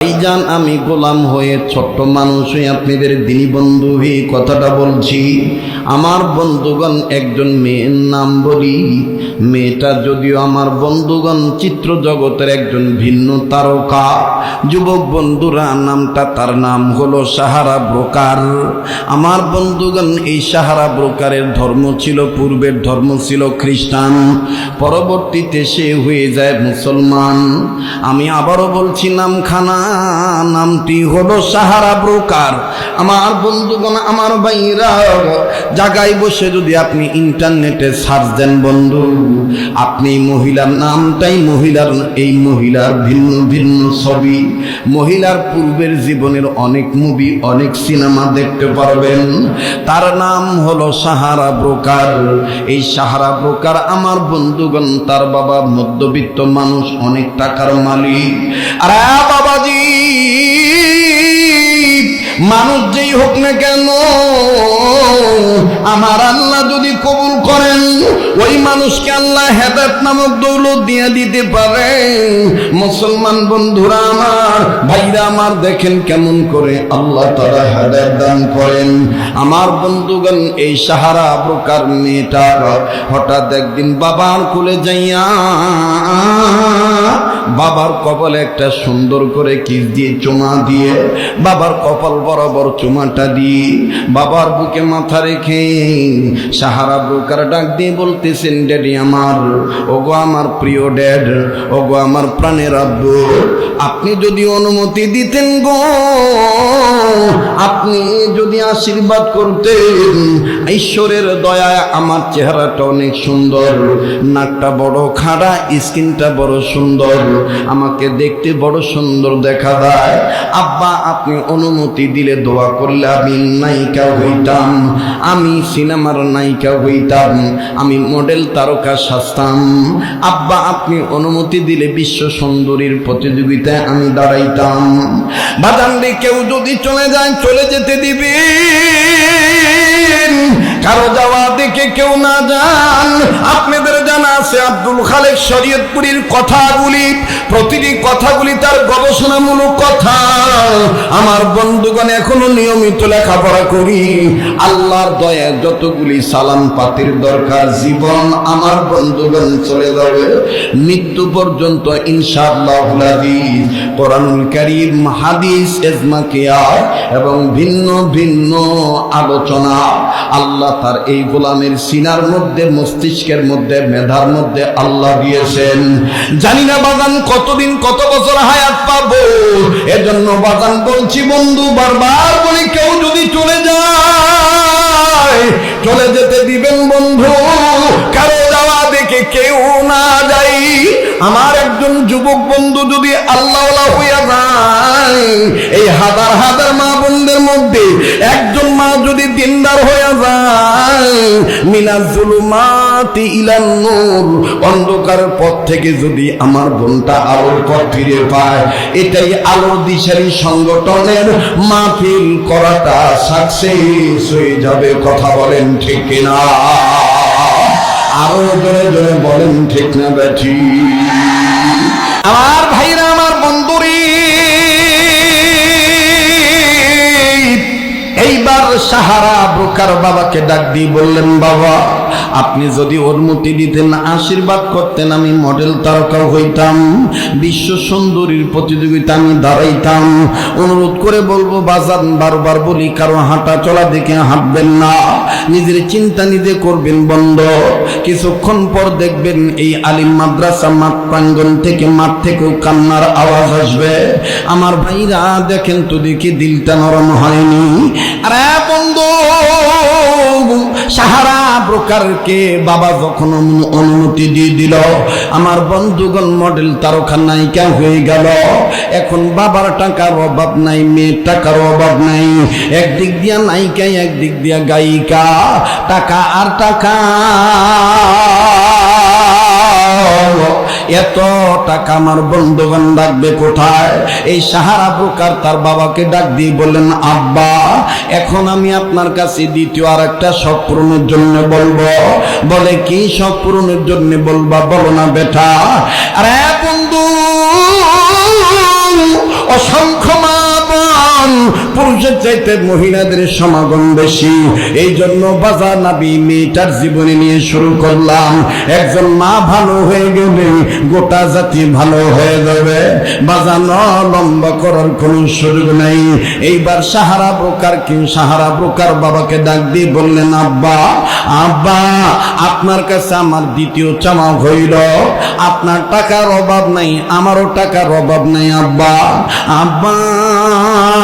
ভাইজান, আমি গোলাম হয়ে ছোট্ট মানুষ হয়ে আপনাদের দিনী বন্ধু হয়ে কথাটা বলছি। আমার বন্ধুগণ একজন মেয়ের নাম বলি। মেয়েটা যদিও আমার বন্ধুগণ চিত্র জগতের একজন ভিন্ন তারকা। যুবক বন্ধুরা, নামটা তার নাম হলো সাহারা ব্রোকার। আমার বন্ধুগণ, এই সাহারা ব্রোকারের ধর্ম ছিল, পূর্বের ধর্ম ছিল খ্রিস্টান। পরবর্তীতে সে হয়ে যায় মুসলমান। আমি আবারও বলছি, নামখানা নামটি হলো সাহারা ব্রোকার। আমার বন্ধুগণ, আমার ভাইরা জায়গায় বসে যদি আপনি ইন্টারনেটে সার্চ দেন বন্ধু, আপনি মহিলার নামটাই মহিলার, এই মহিলার ভিন্ন ভিন্ন ছবি। মহিলার পূর্বের জীবনের অনেক মুভি, অনেক সিনেমা দেখতে পারবেন। তার নাম হলো সাহারা ব্রোকার। এই সাহারা ব্রোকার আমার বন্ধুগণ, তার বাবা মধ্যবিত্ত মানুষ, অনেক টাকার মালিক। আর বাবাজি الرحيم মানুষ যেই হোক না কেন, আমার আল্লাহ যদি কবুল করেন, ওই মানুষকে আল্লাহ হেদাত নামক দৌলত দিয়ে দিতে পারে। মুসলমান বন্ধুরা আমার, ভাইরা আমার, দেখেন কেমন করে আল্লাহ তারা হেদায়ত দান করেন। আমার বন্ধুগণ, এই সাহারা প্রকার মেয়েটা হঠাৎ একদিন বাবার কোলে যাইয়া, বাবার কপালে একটা সুন্দর করে কিস দিয়ে চুমা দিয়ে, বাবার কপাল বরাবর চুমাটা দিয়ে বাবার বুকে মাথা রেখে সাহারা ব্রোকার ডাক দিয়ে বলতেছেন, ড্যাডি আমার, ওগো আমার প্রিয় ড্যাড, ওগো আমার প্রাণের আব্বু, আপনি যদি অনুমতি দিতেন গো, আপনি যদি আশীর্বাদ করতেন ঈশ্বরের দয়ায় আমার চেহারাটা অনেক সুন্দর। নাকটা বড় খাড়া, স্কিনটা বড় সুন্দর। আমাকে দেখতে বড় সুন্দর দেখা দেয় আব্বা, আপনি অনুমতি দিলে দোয়া করলে আমি নায়িকা হইতাম। আমি সিনেমার নায়িকা হইতাম। আমি মডেল, তারকা সাজতাম। আব্বা, আপনি অনুমতি দিলে বিশ্ব সুন্দরীর প্রতিযোগিতায় আমি দাঁড়াইতাম। বাদান্ডে কেউ যদি চলে যায়, চলে যেতে দিবে। কারও যাওয়া দেখে কেউ না যান। আপনাদের জানা আছে আব্দুল খালেক শরীয়তপুরীর কথাগুলি, প্রতিটি কথাগুলি তার গবেষণামূলক কথা। আমার বন্ধুগণ এখনও নিয়মিত লেখাপড়া করি। আল্লাহর দয়া যতগুলি সালাম পাতির দরকার, জীবন আমার বন্ধুগণ চলে যাবে। মৃত্যু পর্যন্ত এবং ভিন্ন ভিন্ন আলোচনা। আল্লাহ তার এই গোলামের সিনার মধ্যে, মস্তিষ্কের মধ্যে, মেধার মধ্যে আল্লাহ দিয়েছেন। জানি না বাগান কতদিন কত বছর হায়াত পাবো, এজন্য বাগান বলছি বন্ধু বারবার বলি কেউ যদি চলে যায় চলে যেতে দিবেন বন্ধু। কেউ না যাই আমার একজন যুবক বন্ধু যদি আল্লাহ হইয়া যায়, এই হাজার হাজার মা বোনদের মধ্যে একজন মা যদি দিনদার হইয়া যায়, মিনা জুলুমাতি ইলান নূর অন্ধকারের পথ থেকে যদি আমার বোনটা আলোর পথ ফিরে পায়, এটাই আলো দিশারি সংগঠনের মাহফিল করাটা সাকসেস হয়ে যাবে, কথা বলেন ঠিক কিনা? আরও জোরে জোরে বলেন, ঠিক না ব্যাঠি? আমার ভাইরা, আমার বন্ধুরি, এইবার সাহারা ব্রোকার বাবাকে ডাক দিয়ে বললেন, বাবা আপনি যদি অনুমতি দিতেন, আশীর্বাদ করতেন, আমি মডেল তারকা হইতাম, বিশ্ব সুন্দরীর প্রতিযোগিতা আমি দাঁড়াইতাম। অনুরোধ করে বলব বাজার বারবার বলি, কারও হাঁটা চলা দেখে হাঁটবেন না। নিজের চিন্তা নিজে করবেন বন্ধ। কিছুক্ষণ পর দেখবেন এই আলিম মাদ্রাসা মাঠ প্রাঙ্গন থেকে মাঠ থেকেও কান্নার আওয়াজ আসবে। আমার ভাইরা, দেখেন তো দেখি দিলটা নরম হয়নি। সাহারা ব্রোকারকে বাবা যখন অনুমতি দিয়ে দিল, আমার বন্ধুগণ মডেল তারকা নায়িকা হয়ে গেল। এখন বাবার টাকার অভাব নাই, মেয়ের টাকার অভাব নাই। একদিক দিয়া নায়িকা একদিক দিয়া গায়িকা। টাকা আর টাকা। এত টাকা আমার বন্ধুগণ ডাকবে কোথায়? এই সাহারা প্রকার তার বাবাকে ডাক দিয়ে বললেন, আব্বা, এখন আমি আপনার কাছে দ্বিতীয় আর একটা সব পূরণের জন্য বলব। বলে, কি সব পূরণের জন্য বলবা, বলো না বেটা। আরে বন্ধু, অসংখ্য মা বোন পুরুষের চাইতে মহিলাদের সমাগম বেশি। এই জন্য বাজার নাবি মেয়েটার জীবনে নিয়ে শুরু করলাম। একজন মা ভালো হয়ে গেলে গোটা জাতি ভালো হয়ে যাবে। বাজানো লম্বা করার কোনো সুযোগ নাই। এইবার সাহারা ব্রোকার কি? সাহারা ব্রোকার বাবাকে ডাক দিয়ে বললেন, আব্বা আব্বা, আপনার কাছে আমার দ্বিতীয় চামা হইল। আপনার টাকার অভাব নাই, আমারও টাকার অভাব নাই, আব্বা। আব্বা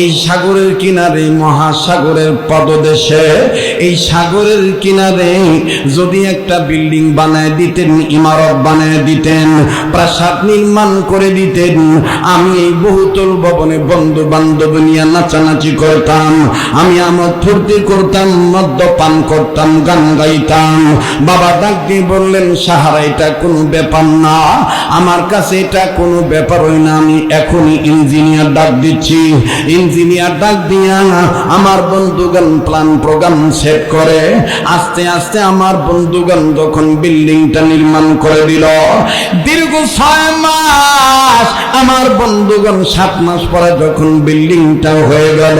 এই সাগরের কিনারে মহাসাগরের পদদেশে, এই সাগরের কিনারে যদি একটা বিল্ডিং বানায় দিতেন, ইমারত বানায় দিতেন, প্রাসাদ নির্মাণ করে দিতেন, আমি এই বহুতল ভবনে বন্ধু বান্ধব নিয়ে নাচানাচি করতাম, আমি আমার ফুর্তি করতাম মদ্যপান করতাম, গান গাইতাম। বাবা ডাক বললেন, সাহারা, এটা কোনো ব্যাপার না, আমার কাছে এটা কোনো ব্যাপার হয় না, আমি এখনই ইঞ্জিনিয়ার ডাক দিচ্ছি। ইঞ্জিনিয়ার ডাক দিয়া আমার বন্ধুগণ প্ল্যান প্রোগ্রাম সেট করে। আস্তে আস্তে আমার বন্ধুগণ যখন বিল্ডিংটা নির্মাণ করে দিল, দীর্ঘ ছয় মাস আমার বন্ধুগণ সাত মাস পরে যখন বিল্ডিংটা হয়ে গেল,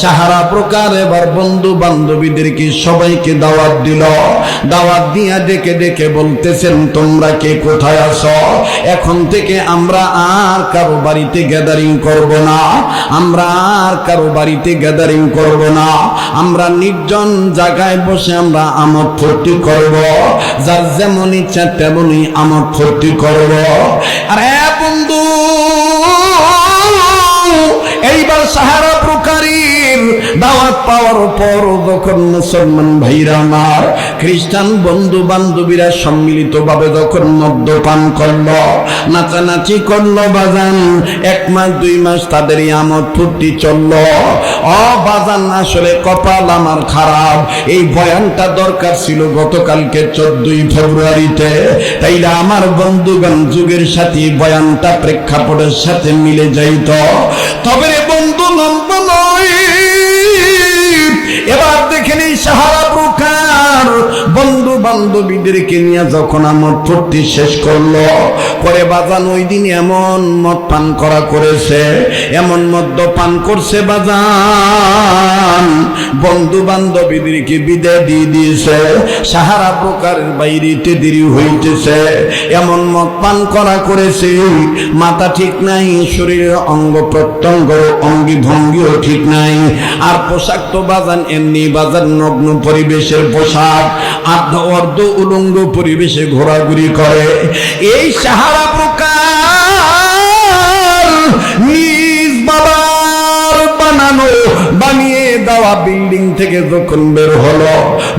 সাহারা প্রকার এবার বন্ধু বান্ধবীদেরকে সবাইকে দাওয়াত দিল। দাওয়াত দিয়া ডেকে ডেকে বলতেছেন, তোমরা কে কোথায় আছো? এখন থেকে আমরা আর কারও বাড়িতে গ্যাদারিং করব না। আমরা আর কারও বাড়িতে গ্যাদারিং করব না। আমরা নির্জন জায়গায় বসে আমরা আমার ক্ষতি করব। যার যেমন ইচ্ছা তেমনই আমার ক্ষতি করব। আরে বন্ধু, এইবার সাহারা পাওয়ার পর যখন মুসলমান ভাইরা আমার খ্রিস্টান বন্ধু বান্ধবীরা সম্মিলিত ভাবে যখন মদ্যপান করল, নাচানাচি করল বাজান, এক মাস, দুই মাস তাদের আমদ ফুর্তি চলল। অ বাজান, আসলে কপাল আমার খারাপ। এই বয়ানটা দরকার ছিল গতকালকে চোদ্দই ফেব্রুয়ারিতে। তাইলে আমার বন্ধুগণ যুগের সাথে বয়ানটা প্রেক্ষাপটের সাথে মিলে যাইত। তবে বন্ধু, নন্দ সাহারা বান্ধবীদেরকে নিয়ে যখন আমার ফুর্তি শেষ করল করে বাজান ওই দিন এমন মদ পান করা করেছে, এমন মদ্য পান করছে বাজান। বন্ধু বান্ধবীদেরকে বিদায় দিয়ে দিয়েছে, সাহারা প্রকারের বাইরেতে দেরি হইতেছে, এমন মদ পান করা করেছে, মাথা ঠিক নাই, শরীরের অঙ্গ প্রত্যঙ্গ অঙ্গি ভঙ্গিও ঠিক নাই। আর পোশাক তো বাজান এমনি বাজার নগ্ন পরিবেশের পোশাক আর্ধ অর্ধ উলঙ্গ পরিবেশে ঘোরাঘুরি করে। এই সাহারা প্রকার থেকে যখন বের হলো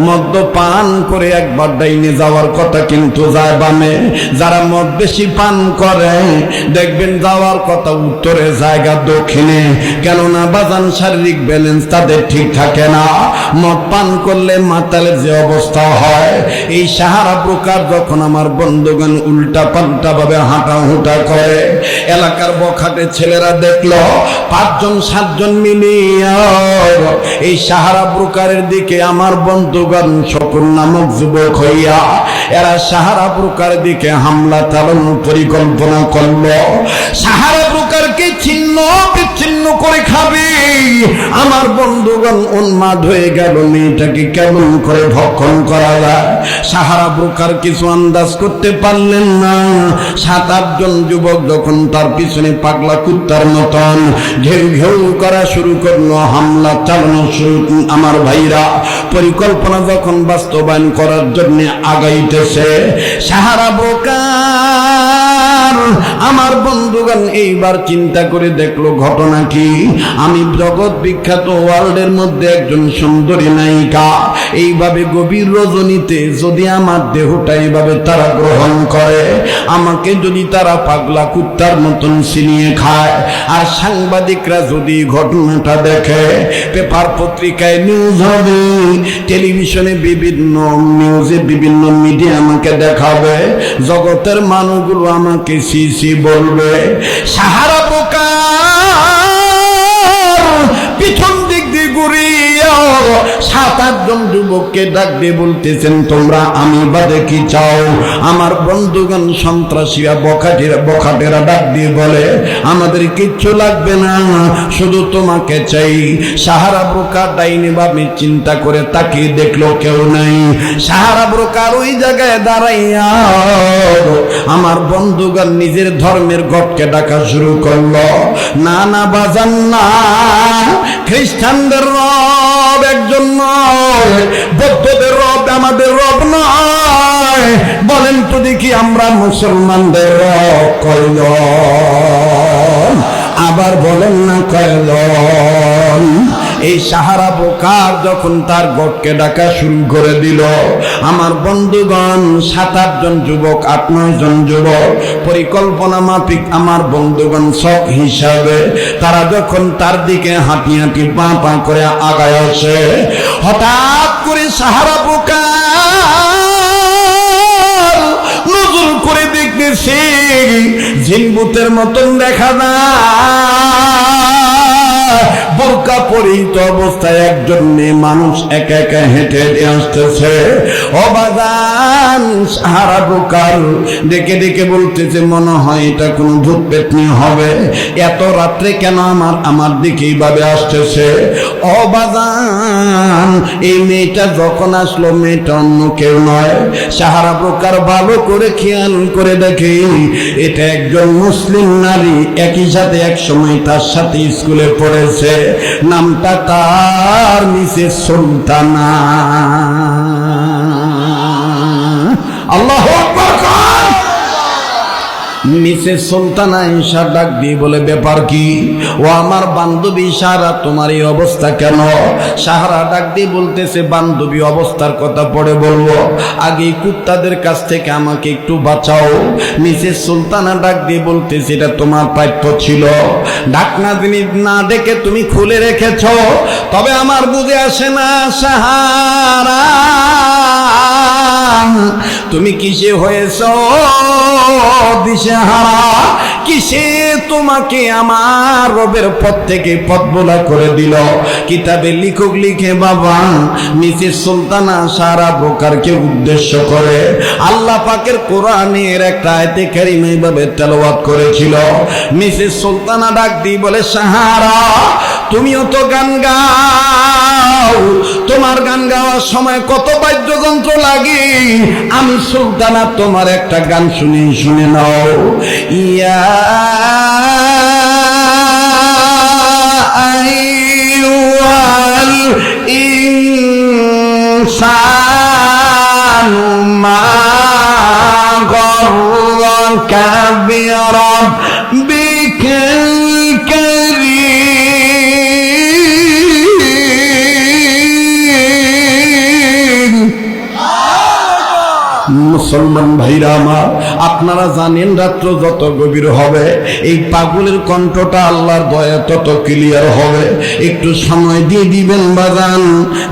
মদ্যপান করে একবার ডাইনে যাওয়ার কথা কিন্তু যায় বামে। যারা মদ বেশি পান করে, দেখবেন যাওয়ার কথা উত্তরে জায়গা দক্ষিণে। কেননা বাজান শারীরিক ব্যালেন্স তাদের ঠিক থাকে না। মদ পান করলে মাতালের যে অবস্থা হয়, এই সাহারা প্রকার যখন আমার বন্ধুগণ উল্টা পাল্টা ভাবে হাঁটা হুটা করে, এলাকার বখাটে ছেলেরা দেখল, পাঁচজন, সাতজন মিলিয়ে এই সাহারা প্রকারের দিকে আমার বন্ধুগণ শকুন নামক যুবক হইয়া, এরা সাহারা প্রকার দিকে হামলা চালানোর পরিকল্পনা করল। সাহারা প্রকারকে ছিন্ন, বিচ্ছিন্ন করে খাবে। আমার বন্ধুগণ উন্মাদ হয়ে গেল, মেয়েটাকে কেমন করে ভক্ষণ করা যায়? সাহারা প্রকার কিছু আন্দাজ করতে পারলেন না। সাত আটজন যুবক যখন তার পিছনে পাগলা কুত্তার মতন ঘেউ ঘেউ করা শুরু করল, হামলা চালানো শুরু, আমার ভাইরা পরিকল্পনা যখন বাস্তবায়ন করার জন্য আগাইতেছে সাহারা বোকার আমার বন্ধুগণ, এইবার চিন্তা করে দেখল ঘটনা কি? আমি জগৎ বিখ্যাত ওয়ার্ল্ডের মধ্যে একজন সুন্দরী নায়িকা। এইভাবে গভীর রজনীতে যদি আমার দেহটা এইভাবে তারা গ্রহণ করে, আমাকে যদি তারা পাগলা কুত্তার মতন ছিনিয়ে খায়, আর সাংবাদিকরা যদি ঘটনাটা দেখে, পেপার পত্রিকায় নিউজ হবে, টেলিভিশনে বিভিন্ন নিউজে বিভিন্ন মিডিয়া আমাকে দেখাবে, জগতের মানুষগুলো আমাকে সি সি বলবে সাহারা পোকা। সাত আটজন যুবককে ডাক দিয়ে বলতেছেন, তোমরা আমি বাদে কি চাও? আমার বন্ধুগণ সন্ত্রাসীরা, বখাটেরা বখাটেরা ডাক দিয়ে বলে, আমাদের কিচ্ছু লাগবে না, শুধু তোমাকে চাই। সাহারা ব্রোকার ডাইনি ভাবে চিন্তা করে তাকিয়ে দেখল কেউ নাই। সাহারা ব্রোকার ওই জায়গায় দাঁড়াইয়া আমার বন্ধুগণ নিজের ধর্মের গটকে ডাকা শুরু করল। না না, বাজান না, খ্রিস্টানদের রব একজন নয়, বৌদ্ধদের রব আমাদের রব নয়। বলেন তো দেখি আমরা মুসলমানদের রব কইল আবার বলেন না কয়জন? এই সাহারা বোকার যখন তার গটকে ডাকা শুরু করে দিল, আমার বন্ধুগণ, সাত আটজন যুবক, আট জন যুবক, পরিকল্পনা মাফিক আমার বন্ধুগণ শখ হিসাবে, তারা যখন তার দিকে হাঁটি হাঁটি পা পা করে আগায় আসে, হঠাৎ করে সাহারা বোকার নজর করে দেখতেছি জিনবুতের মতন দেখা না বোরকা পরিহিত অবস্থায় একজন মেয়ে মানুষ একা একা হেঁটে হেঁটে আসতেছে। অবাদান সাহারা বোকার, ডেকে ডেকে বলতেছে, মনে হয় এটা কোনো ভূত পেতনি হবে। এত রাত্রে কেন আমার আমার দিকে এইভাবে আসতেছে? অবাদান এই মেয়েটা যখন আসলো, মেয়েটা অন্য কেউ নয়। সাহারা প্রকার ভালো করে খেয়াল করে দেখে, এটা একজন মুসলিম নারী, একই সাথে এক সময় তার সাথে স্কুলে পড়েছে নামটা তার মিসেস সুলতানা আল্লাহ মিসেস সুলতানা ঈশা ডাক দিয়ে বলে, ব্যাপার কি? ও আমার বান্ধবী সারা, তোমার এই অবস্থা কেন? সাহারা ডাক দিয়ে বলতেছে, বান্ধবী অবস্থার কথা পরে বলব। আগে কুত্তাদের কাছ থেকে আমাকে একটু বাঁচাও। মিসেস সুলতানা ডাক দিয়ে বলতেছে, এটা তোমার প্রাপ্য ছিল। ডাকনা জিনিস না দেখে তুমি খুলে রেখেছ, তবে আমার বুঝে আসে না সাহারা। তুমি কিসে হয়েছ? দিশেহারা। কিসে তোমাকে আমার রবের পথ থেকে পথ বোলা করে দিল? কিতাবে লিখুক লিখে বাবা মিসেস সুলতানা সারা প্রকারকে উদ্দেশ্য করে। আল্লাহ পাকের কোরআনের একটা আয়তে কারিমে ভাবে তেলাওয়াত করেছিল। মিসেস সুলতানা ডাক দি বলে, সাহারা তুমিও তো গান গাও। তোমার গান গাওয়ার সময় কত বাদ্যযন্ত্র লাগে। আমি সুলতানা, তোমার একটা গান শুনে শুনে নাও। ইয়া ইনসানু মা গররাকা বিরাব্বিকাল মুসলমান ভাইরা আমার আপনারা জানেন রাত্র যত গভীর হবে, এই পাগলের কণ্ঠটা আল্লাহর দয়া তত ক্লিয়ার হবে। একটু সময় দিয়ে দিবেন বাজান।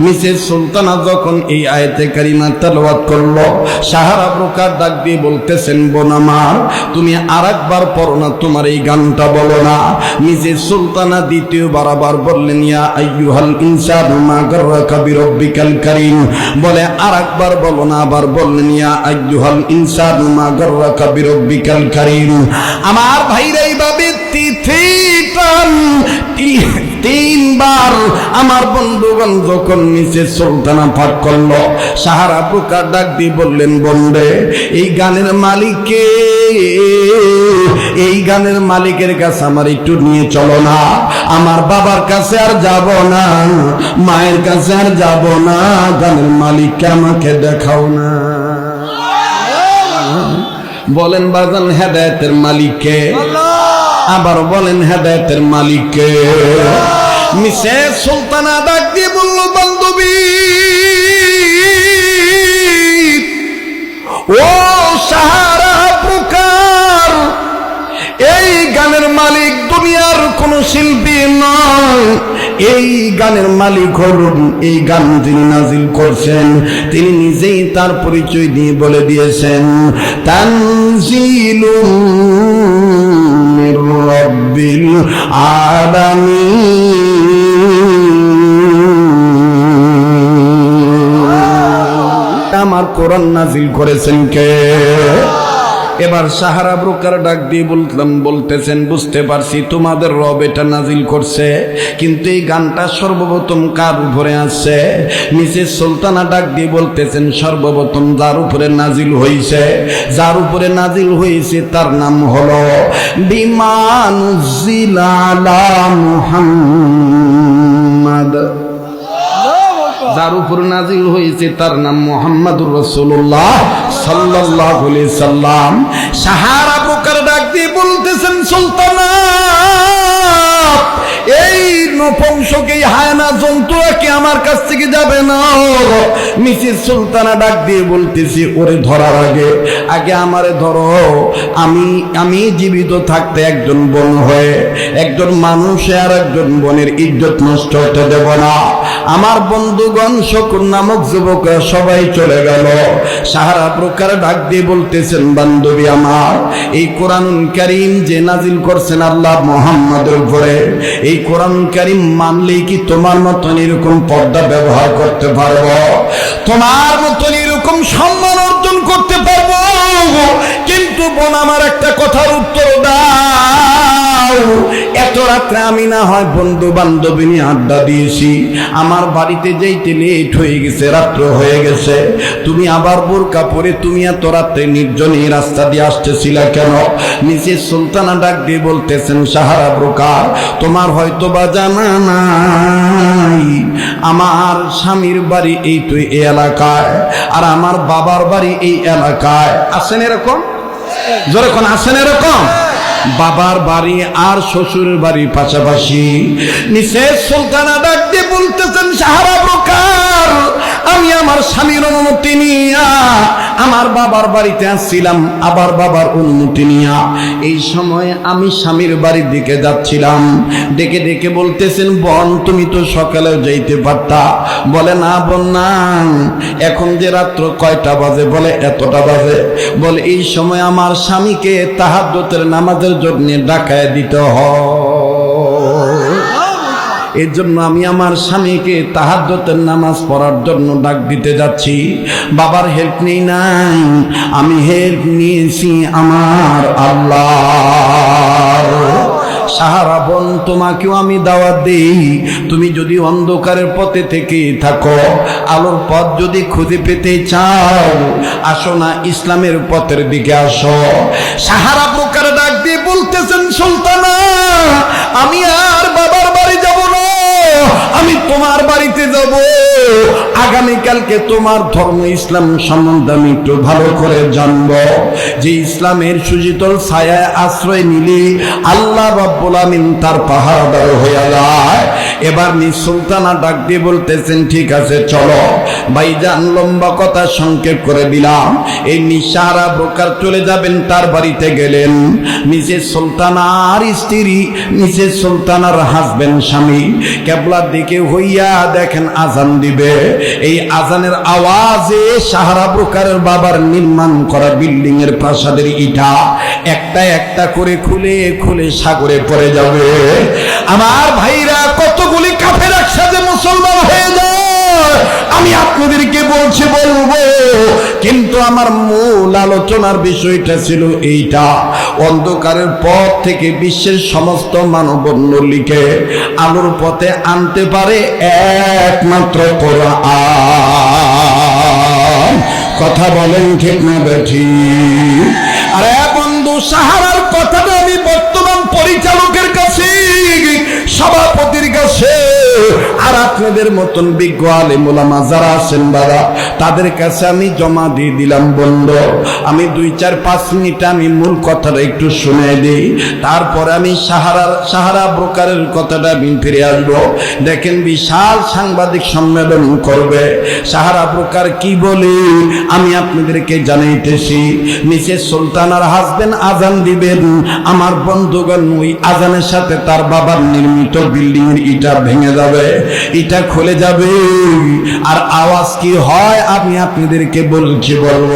মিসেস সুলতানা যখন এই আয়তে কারিমা তেলাওয়াত করল, সাহারা প্রকার ডাক দিয়ে বলতেছেন বোনামার তুমি আর একবার পড়ো না, তোমার এই গানটা বলো না। মিসেস সুলতানা দ্বিতীয়বার আবার বললেন, ইয়া আইয়ুহাল ইনসানু মা গাররাকা বিরাব্বিকাল কারীম। বলে আর একবার বলো না, আবার বললেন, ইয়া আইয়ুহাল ইনসানু মা আমার তিনবার আমার বন্ধুগণ যখন নিচে সুলতানা করল, সাহারা ডাক দিয়ে বললেন বন্ধে এই গানের মালিককে এই গানের মালিকের কাছে আমার একটু নিয়ে চলো না। আমার বাবার কাছে আর যাব না, মায়ের কাছে আর যাব না। গানের মালিককে আমাকে দেখাও না। বলেন বাজান হেদায়তের মালিককে আবার বলেন হেদায়তের মালিককে মিসে সুলতানা ডাক দিয়ে বলল বান্ধবী ও সাহারা প্রকার এই গানের মালিক দুনিয়ার কোন শিল্পী নয়। এই গানের মালিক হলুন এই গান যিনি নাজিল করছেন, তিনি নিজেই তার পরিচয় দিয়ে বলে দিয়েছেন তানজিলু মির রাব্বিল আলামিন। কোরআন নাজিল করেছেন কে? এবার সাহারা ব্রোকার ডাক দিয়ে বলতাম বলতেছেন, বুঝতে পারছি তোমাদের রব এটা নাজিল করছে, কিন্তু এই গানটা সর্বপ্রথম কার উপরে আসছে? মিসেস সুলতানা ডাক দিয়ে বলতেছেন, সর্বপ্রথম যার উপরে নাজিল হয়েছে যার উপরে নাজিল হয়েছে তার নাম হলো বিমানুজিলা মুহাম্মদ। যার উপর নাজিল হয়েছে তার নাম মোহাম্মদুর রসুল্লাহ সাল্লাহ সাল্লাম। সাহারা প্রকার ডাক দিয়ে বলতেছেন, সুলতানা এই নপুংসকে হায়না জন্তুরা কি আমার কাছ থেকে যাবে না? মিসেস সুলতানা ডাক দিয়ে বলতেছি, ওরে ধরার আগে আগে আমারে ধরো। আমি আমি জীবিত থাকতে একজন হয়ে, একজন আর একজন ইজ্জত নষ্ট হতে দেব না। আমার বন্ধুগণ নামক সবাই চলে গেল। সাহারা প্রকার ডাক দিয়ে বলতেছেন, বান্ধবী আমার, এই কোরআন কারিম যে নাজিল করছেন আল্লাহ মোহাম্মদের উপরে এই কোরআন কারিম মানলেই কি তোমার মতন এরকম পর্দা ব্যবহার করতে পারব? তোমার মতন এরকম সম্মান অর্জন করতে পারব? কিন্তু বোন, আমার একটা কথার উত্তর দাও। এত রাত্রে আমি না হয় বন্ধু বান্ধবী নিয়ে আড্ডা দিয়েছি। আমার বাড়িতে যেইতে লেট হয়ে গেছে, রাত্র হয়ে গেছে। তুমি আবার বোরকা পরে তুমি এত রাত্রে নির্জন রাস্তা দিয়ে আসতেছিলা কেন? নিচে সুলতানা ডাক দিয়ে বলতেছেন, সাহারা ব্রোকার তোমার হয়তো বা জানা নাই, আমার স্বামীর বাড়ি এই তো এই এলাকায়, আর আমার বাবার বাড়ি এই এলাকায়। আছেন এরকম? যখন আছেন এরকম? বাবার বাড়ি আর শ্বশুরের বাড়ি পাশাপাশি। নিচে সুলতানা ডাক দিয়ে বলতেছেন সাহারা প্রকার আমি আমার স্বামীর অনুমতি নিয়া আমার বাবার বাড়িতে আসছিলাম, আবার বাবার অনুমতি নিয়া। এই সময় আমি স্বামীর বাড়ির দিকে যাচ্ছিলাম। ডেকে ডেকে বলতেছেন, বন, তুমি তো সকালেও যাইতে পারতা। বলে, না বোন, না। এখন যে রাত্র কয়টা বাজে? বলে, এতটা বাজে। বলে, এই সময় আমার স্বামীকে তাহাজ্জতের নামাজের জন্য ডাকায় দিতে হয়। এর জন্য আমি আমার স্বামীকে তাহাজ্জতের নামাজ পড়ার জন্য ডাক দিতে যাচ্ছি। বাবার হেল্প নেই নাই, আমি হেল্প নিয়েছি আমার আল্লাহ সাহারা বোন, তোমাকেও আমি দাওয়াত দিই। তুমি যদি অন্ধকারের পথে থেকে থাকো, আলোর পথ যদি খুঁজে পেতে চাও, আসো না ইসলামের পথের দিকে আসো। সাহারা প্রকার ডাক দিয়ে বলতেছেন, সুলতানা, আমি আর আমি তোমার বাড়িতে যাব। আগামীকালকে তোমার ধর্ম ইসলাম সম্বন্ধে আমি একটু ভালো করে জানব। যে ইসলামের সুজিতল ছায়ায় আশ্রয় নিলে আল্লাহ রব্বুল আমিন তার পাহাড়দার হয়ে যায়। এবার নি সুলতানা ডাক দিয়ে বলতেছেন, ঠিক আছে, চলো। ভাইজান লম্বা কথা সংক্ষেপ করে দিলাম। এই নিশারা ব্রোকার চলে যাবেন, তার বাড়িতে গেলেন। মিসেস সুলতানার স্ত্রী, মিসেস সুলতানার হাজবেন্ড স্বামী। কেবলার দিকে হইয়া দেখেন আজান দিবে। এই আজানের আওয়াজে সাহারা প্রকারের বাবার নির্মাণ করা বিল্ডিং এর প্রাসাদের ইটা একটা একটা করে খুলে খুলে সাগরে পড়ে যাবে। আমার ভাইরা কতগুলি কাফের একসাথে মুসলমান হয়ে যায়? আমি আপনাদেরকে বলছি, বলব, কিন্তু আমার মূল আলোচনার বিষয়টা ছিল এইটা। অন্ধকারের পথ থেকে বিশ্বের সমস্ত মানবন্যলিকে আলোর পথে আনতে পারে একমাত্র কোরআন। কথা বলেন ঠিক না বেঠি? আরে বন্ধু সাহারার আর আপনাদের মতন বিজ্ঞ আলিমুলামা যারা আছেন বাবা, তাদের কাছে আমি জমা দিয়ে দিলাম বন্ধ। আমি দুই, চার, পাঁচ মিনিট আমি মূল কথাটা একটু শুনে দিই। তারপরে আমি সাহারা সাহারা ব্রোকারের কথাটা আমি ফিরে আসব। দেখেন বিশাল সাংবাদিক সম্মেলন করবে। সাহারা ব্রোকার কি বলে? আমি আপনাদেরকে জানাইতেছি, মিসেস সুলতানার হাজবেন্ড আজান দিবেন। আমার বন্ধুগণ ওই আজানের সাথে তার বাবার নির্মিত বিল্ডিং এর ইটা ভেঙে যাবে। ইটা খুলে যাবে। আর আওয়াজ কি হয় আমি আপনাদেরকে বলছি বলব।